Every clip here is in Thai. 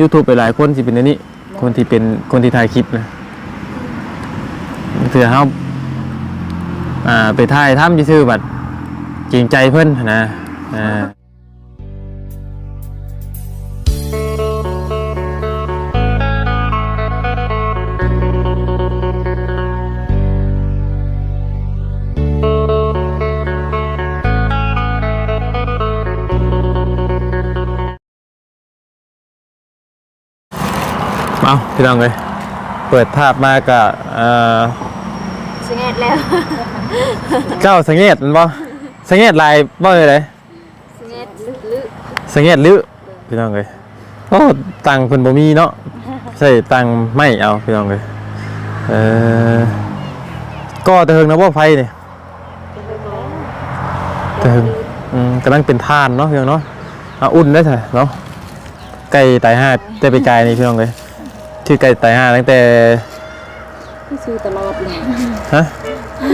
YouTube ไปหลายคนสิเป็นอันนี้ คนที่เป็นคนที่ถ่ายคลิปนะเถื่อเฮาอ่าไปถ่ายทำซื่อๆบัดเกรงใจเพิ่นนะอ่า เอาพี่น้องเลยเปิดภาพมากับเอ่อสิเงตแล้วเจ้าสังเกตมันบ่สังเกตลายบ่เลยเลยสิเงตลึกสังเกตลึพี่น้องเลยโอ้ตังค์เพิ่นบ่มีเนาะใช่ตังค์ไม่เอาพี่น้องเลยเออก็ตะเฮิงนะบ่ไฟนี่ตะเฮิงอืมกำลังเป็นทานเนาะพี่น้องเนาะเอาอุ่นได้ใช่เนาะไก่ตายห้าแต่ไปไกลนี่พี่น้องเลย ชื่อไก่ตายห้าตั้งแต่ที่ชื่อตลอดเลยฮะ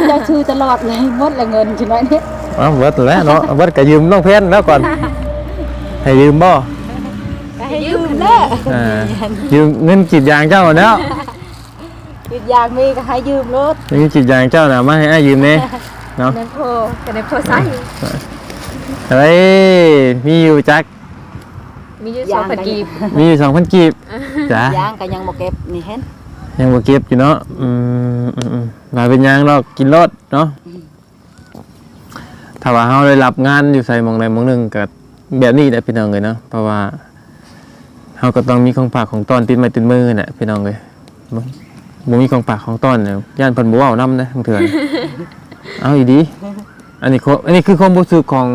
เจะชื่อตลอดเลยหมดละเงินใช่ไหมเนี่ยเอ้าเบิดแล้วเนาะเบิดก็ยืมน้องเพชรแล้วก่อน ให้ยืมบ่ให้ยืมแน่อ่ายืมเงินกรีดยางเจ้าแล้วยืมยางมีก็ให้ยืมรถเงินกรีดยางเจ้าน่ะมาให้อ้ายยืมแน่เนาะเงินโพกับเงินโพใส่เฮ้ยมีอยู่จักมีอยู่สองพันกีบมีอยู่2,000กีบ จ้ะย่างก็ยังบ่เก็บนี่เห็นยังบ่เก็บอยู่เนาะอืมอืมอืมมาเป็นหยังดอกกินรถเนาะถ้าว่าเฮาได้รับงานอยู่ใส่หมองใดหมองหนึงก็แบบนี้แหละพี่น้องเอ้ยเนาะเพราะว่าเฮาก็ต้องมีของฝากของต้อนติดไม้ติดมือน่ะพี่น้องเอ้ยบ่มีของปากของต้อนเนี่ยย่านเพิ่นบ่เว้านำนะบางเถื่อเอาอีดี อันนี้เขาอันนี้คือความรู้สึกของ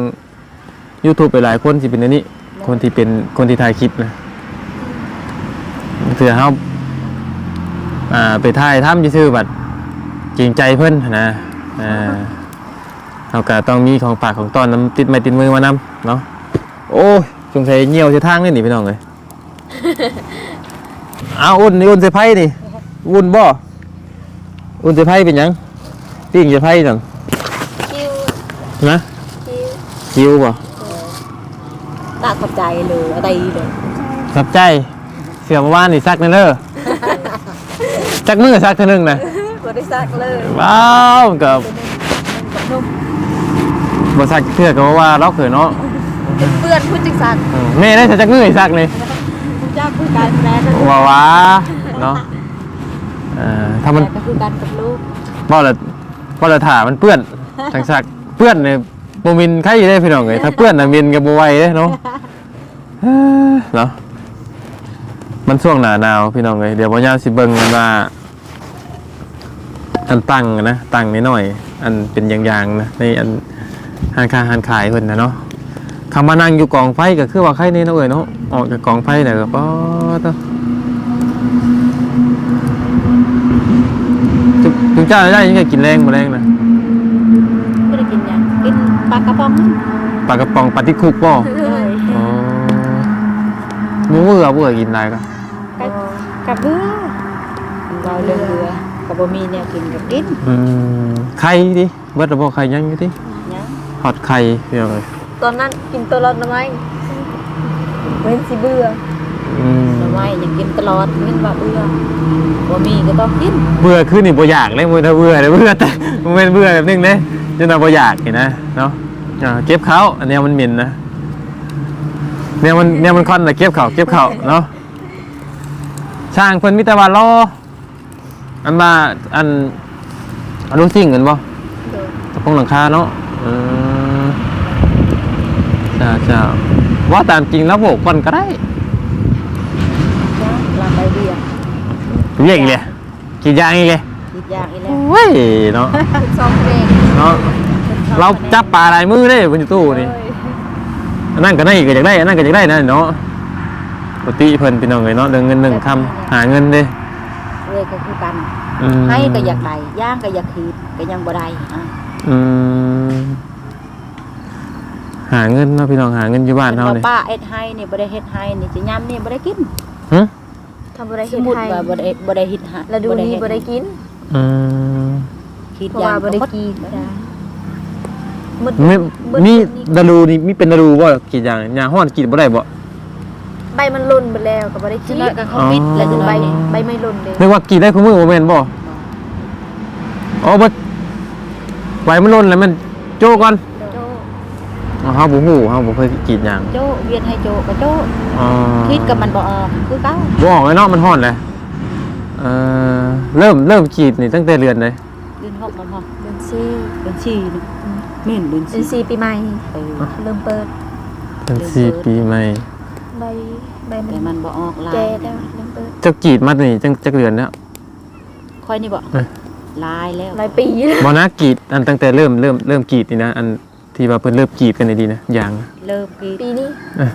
YouTube ไปหลายคนสิเป็นอันนี้ คนที่เป็นคนที่ถ่ายคลิปนะบาง เถื่อเฮาอ่าไปถ่ายทำซื่อๆบัดเกรงใจเพิ่นนะอ่าเฮาก็ต้องมีของปากของต้อนนํติดไม้ติดมือมานำเนาะโอ้ยสงสัยเหี่ยวสิทางนี่นี่พี่น้องเอ้ยเอาอุ่นนี่อุ่นใส่ไผ่นี่อุ่นบ่อุ่นจะไพ่เป็นหยังปิ้งจะไพ่จังคิวนะคิวคิวบ่ตาเข้าใจเลยอะไรเลยสับใจ เสียมาว่านนี่ซักแนั่นเด้อจักมือซักเท่านึงนะบ่ได้ซักเลยว้าวกับบ่ซักเทื่อก็ว่าเราเขินเนาะเป็นเพื่อนพูดจึงสันอืมแม่ได้ใส่จักมือให้ซักนี่ผู้จ้าคือการแม่ก็ว่าว้าเนาะเอ่อถ้ามันก็คือการกับลูกบ่ละบ่ละถ่ามันเปื้อนทางซักเปื้อนเนี่ยบ่มินใครได้พี่น้องเอ้ยถ้าเปื้อนน่ะมินก็บ่ไหวเด้เนาะเอ้อเนาะ มันช่วงหนาหนาวพี่น้องเลยเดี๋ยวพ่อยามสิเบิ่งกันว่า อันตั้งนะตั้งนิดหน่อยๆอันเป็นอย่างๆนะในอันหานค้าหานขายเพิ่นนะเนาะคำมานั่งอยู่กองไฟก็คือว่าใครนี่เนาะเอ้ยเนาะออกจากกองไฟเนี่ยก็ป๊อดเนาะจุ๊บจุ๊บเจ้าได้ยังไงกินแรงบ่แรงนะบ่ได้กินหยังกินปลากระป๋องปลากระป๋องปลาที่คุกบ่เลยอ๋อหมูเบื่อเบื่อกินได้ก็ กับเบื่อเราเรื่องเบื่อก็บ่มีแนวกินก็กินอืมไข่ดิเบิดระบบไข่ยังอยู่ดิหยังฮอตไข่พี่น้องเลยตอนนั้นกินตัวรถทำไมเว้นสิเบื่ออืมหน่อไม้ยังกินตลอดกินว่าเบื่อบ่มีก็ต้องกินเบื่อขึ้นนี่บ่อยากเลยมื้อถ้าเบื่อเลยเบื่อแต่มันเป็นเบื่อแบบนึงเด้จนเราบ่อยากเห็นนะเนาะอ่าเก็บเขาอันเนี้ยมันเหม็นนะเนี่ยมันเนี่ยมันคอนน่ะเก็บเขาเก็บเขาเนาะ ช่างเพิ่นมีแต่ว่ารออันมาอันอันรู้สิ่งกันบ่ตะพงหลังคาเนาะอืมจ้าจ้าว่าตามจริงแล้วโบกก่อนก็ได้ลาไปเดียวเรียกอีกเลยกินยางอีกเลยคิดอย่างอีแล้วเว้ยเนาะซองเพลงเนาะเราจับปลาลายมือได้บนตู้นี่อันนั่นก็ได้อีกก็อยากได้อันนั่นก็อยากได้นะเนาะ ปกติเพิ่นพี่น้องเลยเนาะเรื่องเงินหนึ่งคำหาเงินเด้เลยก็คือกันอืมให้ก็อยากได้ย่างก็อยากขีดก็ยังบ่ได้อะอืมหาเงินเนาะพี่น้องหาเงินอยู่บ้านเฮาว่าเลยป้าเอ็ดให้นี่บ่ได้เฮ็ดให้นี่จะยำนี่บ่ได้กินหึทำบริสเฮ็มดมุติไทยว่าบ่ได้บ่ได้เฮ็ดให้แล้วดูนี่บริกิน อืมขีดเพราะยาว่างบริก็กีนบ่ได้มืดมีมืดมีนี่ดารูนี่มีเป็นดารูบ่กี่อย่างยาฮ้อนกินบ่ได้บ่ ใบมันหล่นไปแล้วก็บ่ได้จิกินน้อยก็เขาปิดแล้วจิใบน้อยนี่ใบไม่หล่นเลยนึกว่ากี่ได้คุณมือโมเมนบ่อ๋อบ่ไหวมันล่นแล้วมันโจก่อนโจอ๋อเฮาบ่ฮู้เฮาบ่เคยกรีดหยังโจเวียนให้โจก็โจอ๋อคิดกับมันบ่ออกคือเก่าบ่ออกเลยเนาะมันฮ้อนเลยเอ่อเริ่มเริ่มกรีดนี่ตั้งแต่เดือนเลยเดือนหกแล้วพอเดือนสี่เดือนสี่นี่แม่นเดือนเดือนสี่สี่ปีใหม่เออเริ่มเปิดเดือนสี่ปีใหม่ ใบใบแต่มัมันนบ่ออกลายแก่แล้วเริ่มเปิดเจ้ากรีดมานี่จังจักเดือนแล้ว ค่อยนี่บ่เอ้ย ลายแล้วหลายปีแล้วบ่นะกรีดอันตั้งแต่เริ่มเริ่มเริ่มกรีดนี่นะ อันที่ว่าเพิ่นเริ่มกรีดกันนี่ดีนะอย่าง เริ่มกรีดปีนี้เอ้ย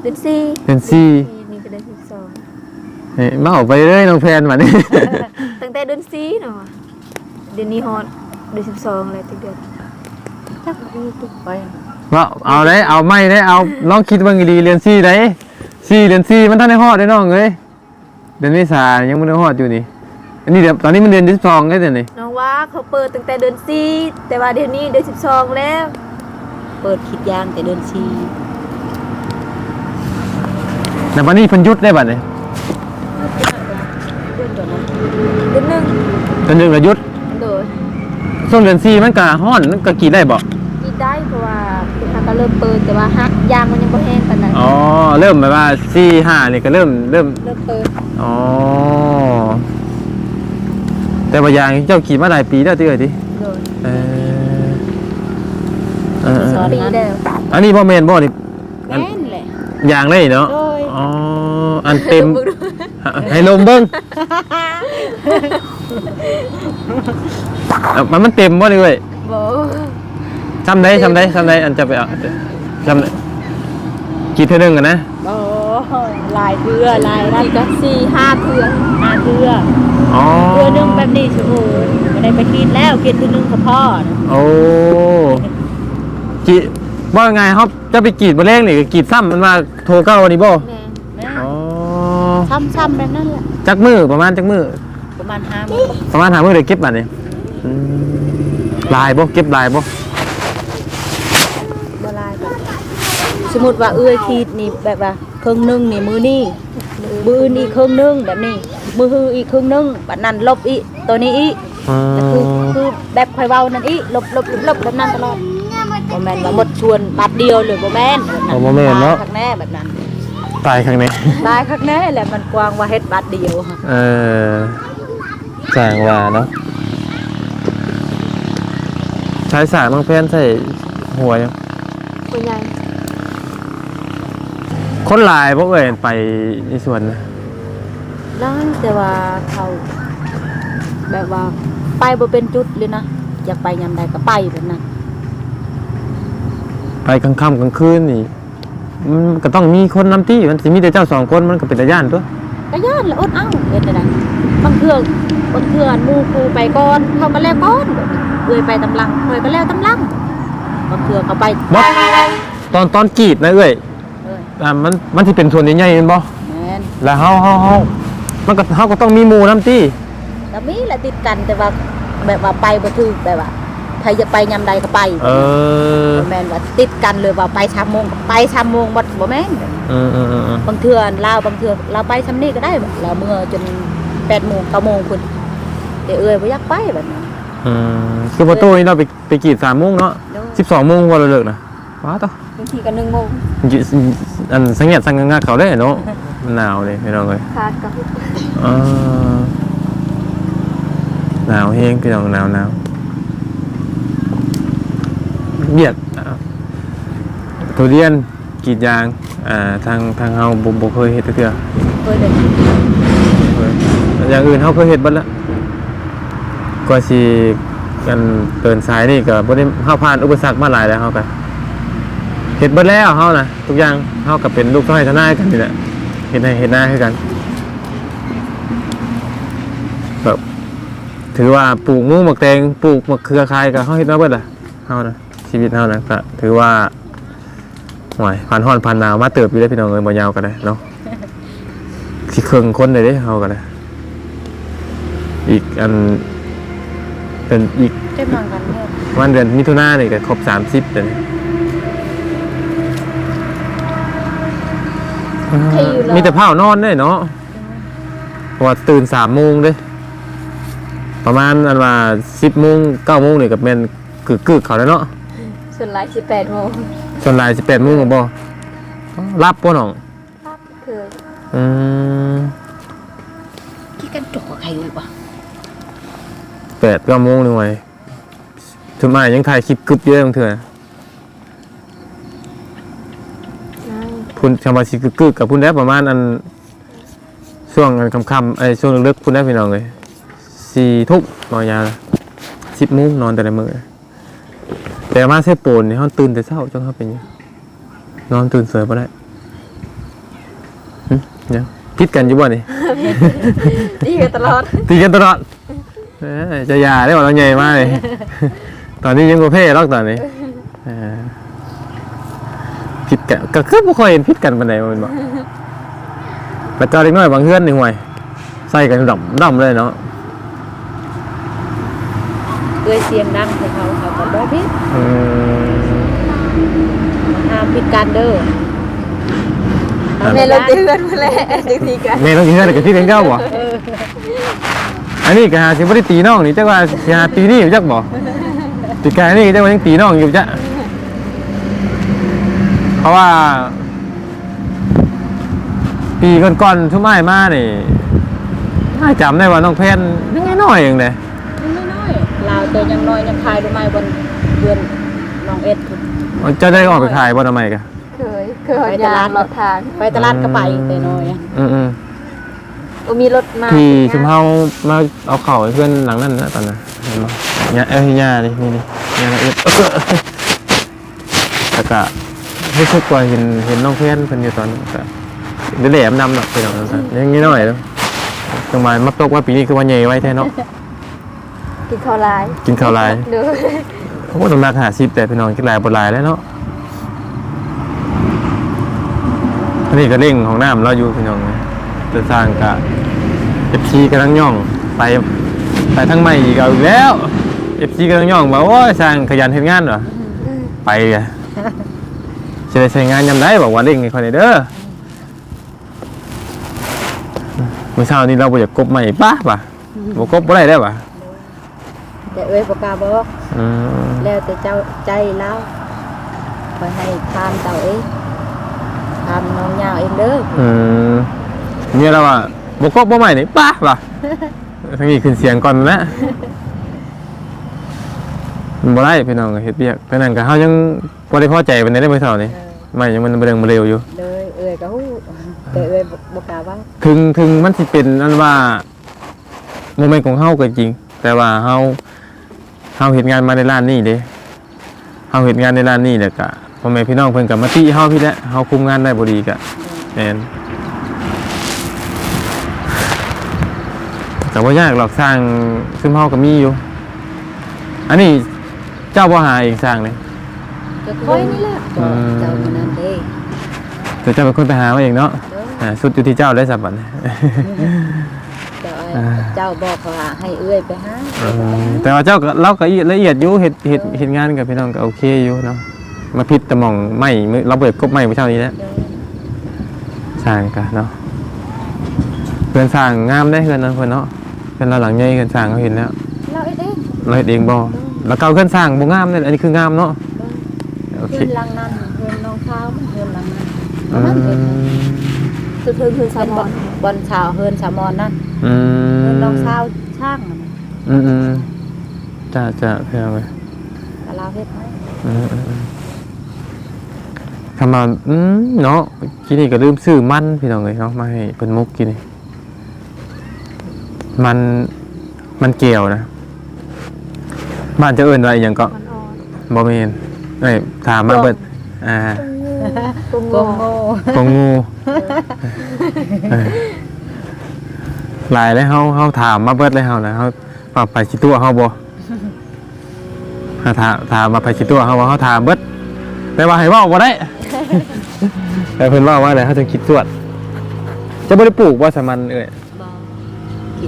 เดือนสี่เดือนสี่นี่ก็เดือนสิบสองเฮ้ยมาออกไปเรื่อยน้องแพนมานี่ ตั้งแต่เดือนสี่เนาะเดือนนี้ฮอดเดือนสิบสองเลยทุกเดือนจักคือตุกไปว่าเอาได้เอาไม่ได้เอาลองคิดเบิ่งดีๆเรียนซี่ได้ ซี่เรียนซี่มันทันได้ฮอดได้น้องเอ้ยเดือนเมษายังบ่ได้ฮอดอยู่นี่อันนี้เดี๋ยวตอนนี้มันเดือนที่12ได้เดี๋ยวนี้น้องว่าเขาเปิดตั้งแต่เดือนสี่แต่ว่าเดี๋ยวนี้เดือนสิบสองแล้ว เปิดคิดยางแต่เดือนสี่แต่วันนี้เพิ่นหยุดได้บัดนี้เดือนก่อนนะเดือนหนึ่งเดือนหนึงก็หยุดโดยช่วงเดือนสี่มันก็ฮ้อนมันก็กรีดได้บ่กินได้เพราะว่าคุณทาง ก็เริ่มเปิดแต่ว่าฮักยางมันยังบ่แห้งปานใดอ๋อ เริ่มแบบว่าสี่ห้านี่ก็เริ่มเริ่ม เริ่มเปิดอ๋อ แต่ว่าอย่างเจ้าขี่มาหลายปีแล้วติเอ้ยติโดยเออเออเออปีแล้วอันนี้บ่แม่นบ่นี่อันแม่นแหละอย่างเลยเนาะ โดยอ๋อ อันเต็ม ให้ลมเบิ่งเอามันมันเต็มบ่นี่เว้ยบ่ ทำได้ทำได้ทำได้อันจะไปเอาทำได้กี่เท่านึงกันนะโอ้ยลายเรือลายนั่นนี่ก็สี่ห้าเทื่ออาเรืออ๋อเรือหนึงแบบนี้ชั่วโมงไม่ได้ไปกินแล้วกินทีนึงกับพ่อนะโอ้กีว่าไงครับจะไปกรีดบ่แรงนี่ก็กรีดซ้ำมันมาโทรเก้าวันนี้บ่แม่นะอ๋อซ้ำๆแบบนั้นแหละจักมือประมาณจักมือประมาณห้าโมงประมาณหามือเดี๋ยวเก็บบัตรนี่อืมลายบ่เก็บลายบ่บลายแบบ สมมติว่าเอื้อยขีดนี่แบบว่าครึ่งหนึงนี่มือนี่มือนี่ครึ่งหนึงแบบนี้ มือฮืออีกครึ่งหนึงแบบนั้นลบอีกตัวนี้อีกอืก็คือมคือแบบคอยเว้านั่นอีกลบลบลบลบแบบนั้นตลอดบ่แม่นว่าหมดชวนบาทเดียวเลยบ่แม่นแบบนั้นโอ้บ่แม่นเนาะ ตยข้างแน่แบบนั้นตายข้างในตายข้างแน่แหละมันกว้างว่าเฮ็ดบาทเดียวค่ะเออจางว่าเนาะใช้สายบางแพนใส่หัวยังคนใหญ่ คนหลายบ่เอ่ยไปในสวนนะนั่นแต่ว่าเขาแบบว่าไปบ่เป็นจุดเลยนะอยากไปยามใดก็ไปแบบนั้นไปกลางค่ำกลางคืนนี่มันก็ต้องมีคนนำที่มันสิมีแต่เจ้าสองคนมันก็เป็นตาย่านตัวก็ย่านแล้วอดเอ้าเฮ็ดได้ไดบางเทื่อบางเทื่อหมู่ครูไปก่อนเขาก็แล้วก่อนเอ้ยไปตำลังเอ้ยก็แล้วตำลังบางเทื่อก็ไปบอสตอนตอนกรีดนะเอ้ยเอ้ยอ่ามันมันที่เป็นส่วนใหญ่ๆแม่นบ่แม่นแล้วเฮาเฮาเฮามันก็เฮาก็ต้องมีหมู่นำที่ก็มีแหละติดกันแต่ว่าแบบว่าไปบ่ถึกแบบว่าใครจะไปยามใดก็ไปเออบ่แม่นว่าติดกันเลยว่าไปชามโมงก็ไปชามโมงบ่บ่แม่นเออเออเออเออบางเทื่อลาวบางเทื่อเราไปชำนี้ก็ได้แบบเราเมื่อจน8โมง9โมงพุ่นแต่เอ้ยบ่อยากไปแบบนั้น เออคือประตูนี่เราไปไปกรีด3โมงเนาะโดย 12โมงว่าเราเลิกนะ ว้าต่อบางทีก็หนึ่งโมงอันสังเกตสังงาเขาได้เนาะมันหนาวเลยพี่น้องเอ้ยคาดกับเออหนาวแฮงพี่น้องหนาวหนาวเบียดอะทุเรียนกรีดยางอ่าทางทางเฮาบ่บ่เคยเฮ็ดเทื่อเคยเลยอย่างอื่นเขาเคยเห็ดเบัดละก็สิกันเดินสายนี่ก็บ่ได้เฮาผ่านอุปสรรคมาหลายแล้วเฮาก็ เฮ็ดเบิดแล้วเฮานะทุกอย่างเฮาก็เป็นลูกน้อยทนายกันนี่แหละเฮ็ดให้เฮ็ดหน้าคือกันแบบถือว่าปลูกงูหมกแตงปลูกมะเขือคายก็เฮาเฮ็ดมาเบิดล่ะเฮานะชีวิตเฮานะก็ถือว่าห่วยผ่านร้อนผ่านหนาวมาเติบอยู่ได้พี่น้องเอ้ยบ่ยาวก็ได้เนาะสิเครื่องคนเลยเด้เฮาก็ได้อีกอันเป็นอีกเจ็บหนังกันเนี่ยวันเดือนมิถุนายนนี่ก็ครบสามสิบเลยใครอยู่แล้วมีแต่ผ้านอนได้เนาะเพราะว่าตื่นสามโมงเด้ ประมาณอันว่าสิบโมงเก้าโมงนี่กับแมนกึกกึกๆเขาแล้วเนาะส่วนหลายสิบแปดโมงส่วนหลายสิบแปดโมงบ่รับป่ะน้องครับเคยอืมคิดกันจกกับใครเลยปะแปดเก้าโมงหนึ่งไว้ถึงมายังถ่ายคลิปกึบเยอะบางเถื่อ นั่ง พุ่นคำว่าสิกึกกึกกับพุ่นได้ประมาณอันช่วงอันค่ำๆไอ้ช่วงเลิกๆพุ่นได้พี่น้องเลยสี่ทุ่มนอนยาวสิบโมงนอนแต่ละมื้อแต่มาเซโปนนี่เขาตื่นแต่เช้าจังเขาเป็นหยังนอนตื่นเสือบ่ได้หึยังพิดกันอยู่บ่นี่ดีกันตลอดตีกันตลอดเอ้ยจะหยาได้บอกเราใหญ่มากเลยตอนนี้ยังโกเพ่รอกตอนนี้เออผิด กันก็คือไม่ค่อยเห็นผิดกันปานใดมันบอกแต่เจอเล็กน้อยบางเพื่อนนี่ห่วยใส่กันดำดำเลยเนาะเอ้ยเสียงดังใส่เขาเขาก็บอกพี่อืมห้ามปิดการเด้อเมลอนเดือนมาแล้วจังทีกันแม่ต้องกินเพื่อนกับที่เลี้ยงเจ้าบ่อันนี้ก็หาสิบ่ได้ตีน้องนี่จักว่าสิหาตีนี่อยู่จักบ่ตีกายนี่จักว่ายังตีน้องอยู่จ้ะ เพราะว่า ปีก่อนๆทุ่มอ้ายมานี่อ้ายจำได้ว่าน้องแพนยังไงน้อยเองเลยน้อยๆลาวแต่ยังน้อยยังคายรู้ไหมวันเดือนน้องเอ็ดพุ่นจะได้ออกไปขายบ่ทำไมกะเคยเคยยางหลอดทางไปตลาดก็ไปแต่น้อยอะอืมอืมโอ้มีรถมาที่ชุมเฮามาเอาเข่าให้เพื่อนหลังนั้นนะตอนนั้นเห็นบ่เนี่ยเอ้ยย่านี่นี่นี่ย่าละเอียดแล้วก็ รู้สึกว่าเห็นเห็นน้องเพื่อนเพิ่นอยู่ตอนนั้นก็เดี๋ยวแหลมนำหรอกไปหน่อยนะครับยังงี้หน่อยเนาะจังหวะมักตกว่าปีนี้คือวันใหญ่ไว้แท้เนาะกินข้าวลายกินข้าวหลายเด้อโอ้ต้องรักหาซิบแต่พี่น้องกินหลายบนหลายแล้วเนาะอันนี้ก็เร่งของน้ำเราอยู่พี่น้องนะจะสร้างกะเอฟซีกำลังย่องไปไปทั้งใหม่อีกเอาอีกแล้วเอฟซีกำลังย่องบอกโอ้ยสร้างขยันเห็นงานเหรอไปไง จะได้ใช้งานยำได้บอกว่าเร่งให้คนเด้อเมื่อเช้านี้เราไปอยากกบใหม่ป้าป่ะบอกกบบ่ได้ได้ป่ะแต่เอ้ยปากกล้าบอกอืมแล้วแต่เจ้าใจแล้วไปให้ทานเจ้าเองทานน้องยาวเองเด้ออืมเนี่ยเราอะบกบบ่ใหม่นี่ป้าป่ะทั้งนี้ขึ้นเสียงก่อนนะมัน บ่ได้พี่น้องก็เฮ็ดเบียกเพราะนั้นก็เฮายังบ่ได้พอใจปานใดได้อมื้อเช้านี่ไม่ยังมันบ่เรื่องบ่เร็วอยู่เลยเอ้ยก็ฮู้แต่เอ้ยปากกล้าว่าถึงถึงมันสิเป็นอันว่าโมเมนต์ของเฮาก็จริง แต่ว่าเฮาเฮาเฮ็ดงานมาในร้านนี้เด้เฮาเฮ็ดงานในร้านนี้แล้วก็พ่อแม่พี่น้องเพิ่นก็มาติเฮาพี่แหละเฮาคุมงานได้บ่ดีก็แม่นก็บ่ยากหรอกสร้างซึ่งเฮาก็มีอยู่ อันนี้ เจ้าบ่หาเองสร้างเลยจะค่อยนี่แหละอืม เจ้าคนนั้นเด้แต่เจ้าเป็นคนไปหามาเองเนาะเด้ออ่าสุดอยู่ที่เจ้าได้สับบัดนี้เจ้าไอ้อ่าเจ้าบอกว่าให้เอ้ยไปหา แต่ว่าเจ้าก็เราก็ละเอียดอยู่เห็ดเห็ดเห็ดงานกับพี่น้องก็โอเคอยู่เนาะมาพิษตะหมองไม่มื้อเราเบิดกบไม่เมื่อเช้านี้แหล้วเด้อสร้างกันเนาะเพื่อนสร้างงามได้เพื่อนนะเพื่อนเนาะเพื่อนเราหลังใหญ่เพื่อนสร้างเขาเห็นแล้วเราเอ็ดเองเราเฮ็ดเองบ่ แล้วเก่าเพื่อนสร้างบ่งามเนี่ยอันนี้คืองามเนาะโอเคเพื่อนหลังนั้นเพื่อนน้องข้าวเพื่อนหลังนั้นอืนั่นเองมคือคือคือเพื่สาอนมบออนลบอลชาวเพื่อนชาวมอนนั่นอืเพื่อนมน้องข้าวช่างมันอืมอืมจ้าจ้าเพื่อนเอาไปกะลาเฮ็ดให้อืมอืมอืมคำมาอืมเนาะกินนี่ก็ลืมซื้อมันพี่น้องเลยเนาะมาให้เพิ่นมุกกินนี่มันมันเกี่ยวนะ บ้านจะเอิ้นว่าอหยังก็มันอ่อนบ่แม่นเอ้ยถามมาเบิดอ่ากุ้งโกงโง่กงงูเออหลายเลยเฮาเฮาถามมาเบิดเลยเฮานะเฮาปรับไปสิตัวเฮาบ่ถ้าถามถามมาไปสิตัวเฮาว่าเฮาถามเบิดแต่ว่าให้เว้าบ่ได้ แต่เพิ่นเว่าว่าอะไรเฮาจะคิดสวดจะบ่ได้ปลูกว่าสามันเอ้ย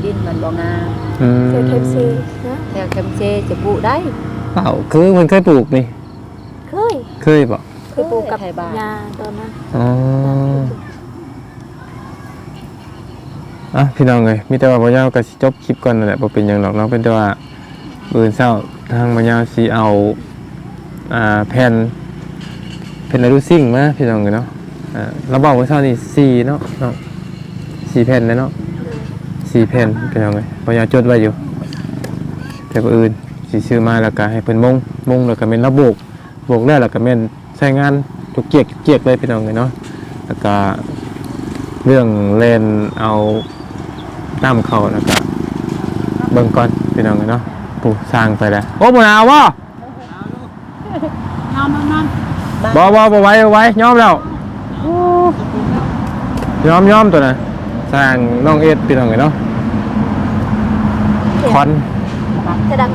ดินมันบ่งามอืมเจอเคฟซีนะแถวแคมเซจะปลูกได้เปล่าคือมันเคยปลูกนี่เคยเคยบ่เคยปลูกกับไทยบ้านยาตอนนั้นอ๋ออะพี่น้องเลยมีแต่ว่าบ่ยาวก็สิจบคลิปก่อนนั่นแหละบ่เป็นหยังหรอกเนาะเป็นแต่ว่ามื้อเช้าทางบ่ยาวสิเอาอ่าแผ่นแผ่นอะลูซิ่งมาพี่น้องเลยเนาะอ่าเราบอกว่าเช้านี่สีเนาะเนาะสีแผ่นเลยเนาะ สี่แผ่นพี่น้องเลยบ่ยาวจดไว้อยู่แต่บ่อื่นสิซื้อมาแล้วก็ให้เพิ่นมงมงแล้วก็แม่นระโบกโบกแล้วแล้วก็แม่นใช้งานทุกเกียกเกียกเลยพี่น้องเลยเนาะแล้วก็เรื่องเล่นเอาน้ำเข้าแล้วก็เบิ่งก่อนพี่น้องกันเนาะปู่สร้างไปแล้วโอ้บ่หนาวบ่นอนนอนบ่บ่บ่ไหว้บ่ไหว้ยอมแล้วโอ้ยอมยอมตัวน่ะ สร้างน้องเอ็ดพี่น้องกันเนาะคอนจะดัง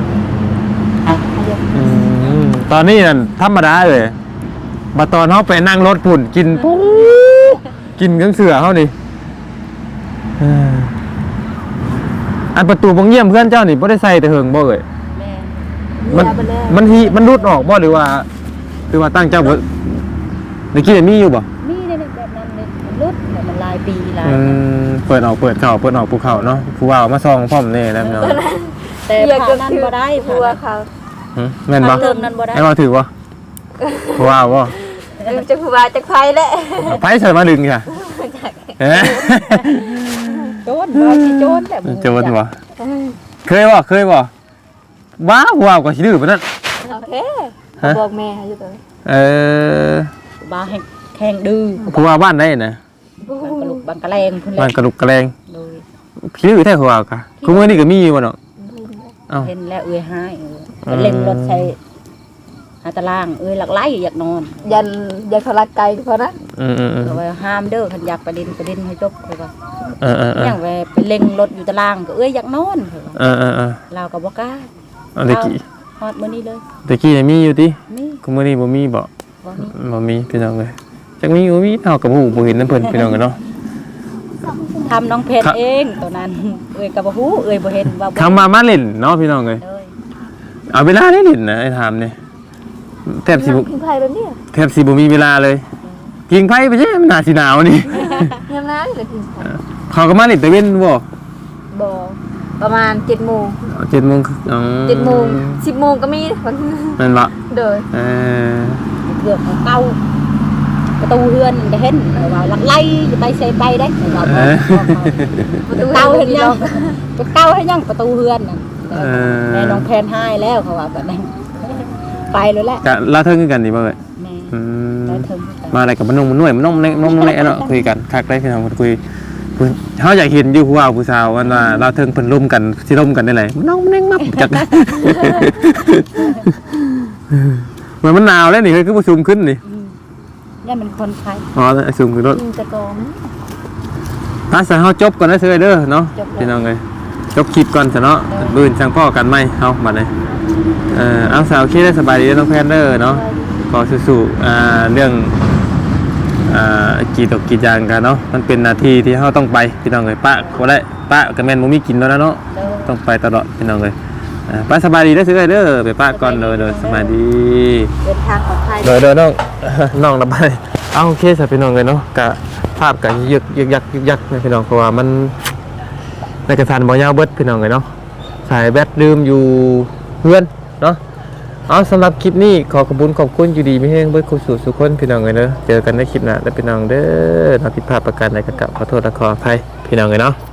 อืมตอนนี้นั่นธรรมดาเลยบัดตอนเฮาไปนั่งรถพุ่นกินปุ๊กินเครื่องเสือเฮานี่เอ้ออันประตูบงเยี่ยมเพื่อนเจ้านี่บ่ได้ใส่แต่เหิงบ่เอ่ยแม่มันยาไปแล้วมันทีมันรุดออกบ่หรือว่า หรือว่าตั้งเจ้าบ่เมื่อกี้มีอยู่บ่นี่เนี่ยแบบนั้นเลยมันลุดแต่มันหลายปีหลายอืมเปิดออกเปิดเข่าเปิดออกภูเขาเนาะผู้ว่าเอามาซองพร้อมแน่แล้วเนาะแต่อยากผ่าจะนั้นถือบ่ได้หัวเขา หึแม่นบ่ผ่าเติมนั้นบ่ได้ให้ว่าถือบ่ผู้ว่าบ่เออจะคือว่าจะไฟแหละเอาไปใส่มาดึงค่ะเอ๊ะโจรบ่สิโจรแต่โจรบ่เคยบ่เคยบ่ว้าวว้าวก็สิดื้อปานนั้น โอเคฮะ บอกแม่ให้อยู่ตรงนี้เออบ้าแห่งแข่งดื้อผู้ว่าบ้านได้นะบางกะลุกบางกะแรงพุ่นแหบ้าละนกระลุกกระแรงโดยพี่ดื้อแท้ผู้ว่ากะคือมื้อนี้ก็มีอยู่บ่เนาะเอ้า เห็นแล้วเอ้ยหายเออไปเล่นรถใช้หาตารางเอ้ยหลักไล่อยากนอนยันยันเขาลัดไกลเพราะนะอืมอืมอืมก็ว่าห้ามเด้อคันอยากไปเล่นไปเล่นให้จบคือว่าเออเออเอออย่างไปไปเล่งรถอยู่ตารางก็เอ้ยอยากนอนคือว่าเออเออเออเราก็บ่กล้าเอาตะกี้ฮอดมื้อนี้เลยตะกี้ยังมีอยู่ตินี่กูมื้อนี้บ่มีบ่บ่มีบ่มีพี่น้องเอ้ย จักมีบ่มีเฮาก็บ่ฮู้บ่เห็นนำเพิ่นพี่น้องกันเนาะ ทำน้องเพชรครับ เองตัวนั้น เอ้ยก็บ่ฮู้เอ้ยบ่เห็นว่าบ่คำมามาเล่นเนาะพี่น้องเอ้ยเลยเอาเวลาได้เล่นนะไอ้ถามนี่แทบสิบ่พิงไพ่แบบนี้แทบสิบ่มีเวลาเลยกิงไผไปใช่มันน่าสิหนาวนี่ ยามนั้นเลยพิงไพ่เขาก็มาเล่นตะเว้นบ่บ่ประมาณเจ็ดโมง7:00นอ๋อเจ็ดโมงสิบโมงก็มีวัน นั่นบ่เดินเออเกือบของเก่า ประตูเฮือนก็เห็นว่าหลักไล่จะไปใส่ไปได้ว่าเอบ่อประตูเก่าเห็เห็นนยัยังงไปเก่าให้ยังประตูเฮือนนั่นเออแม่น้องแพนให้แล้วเขาว่าแบบนั้นไปเลยแหละกะลาเทิงคือกันนี่บ่เอ้ยแม่อืมได้ถึงมาอะไรกับมันนงมันหน่วยมันนงมันนงมันแน่เนาะคุยกันคักได้พี่น้องคุยคุยเขาอยากเห็นอยู่ผู้ว่าผู้สาววันว่าเราเทิงเพิ่นร่วมกันสิร่วมกันได้ไรมันนงมันแน่งมับจักเหมือนมันหนาวแล้วนี่คือประชุมขึ้นนี่ นี่มันคนไทยอ๋อประชุมขึ้นรถยิงตะกองภาษาเฮาจบก่อนนะเซยเด้อเนาะจบแล้ว พี่น้องเอ้ยจบคลิปก่อนซะเนาะบื้นจังพ่อกันไหมเฮาบัดนี้เอ่อเอาสาวเคได้สบายดีเด้อน้องแพนเด้อเนาะก็สู้ๆอ่าเรื่องอ่ากีตกกีจางกันเนาะมันเป็นหน้าที่ที่เราต้องไปพี่น้องเลยป้าก็ได้ป้ากับแม่นบ่มีกินแล้วนะเนาะเด้อต้องไปตลอดพี่น้องเลย อ่าป้าสบายดีได้อซื้อเด้อไปป้าก่อนเด้อเด้อสบายดี เดินทางปลอดภัยเด้อเด้อน้อง น้องระบายเอาโอเคสพี่น้องเลยเนาะกะภาพกะยึกยึกยักยึกยักนะพี่น้องเพราะว่ามันในกระสันบ่ยาวเบิดพี่น้องเลยเนาะสายแบตลืมอยู่เพื่อนเนาะเอาสำหรับคลิปนี้ขอขอบคุณขอบคุณอยู่ดีไม่แห้งเบิดคุณสู่สุขคนพี่น้องเลยเนอะเจอกันในคลิปหน้าแล้วพี่น้องเด้อถ้าผิดพลาดประการใดก็กลับขอโทษและขออภัยพี่น้องเลยเนาะ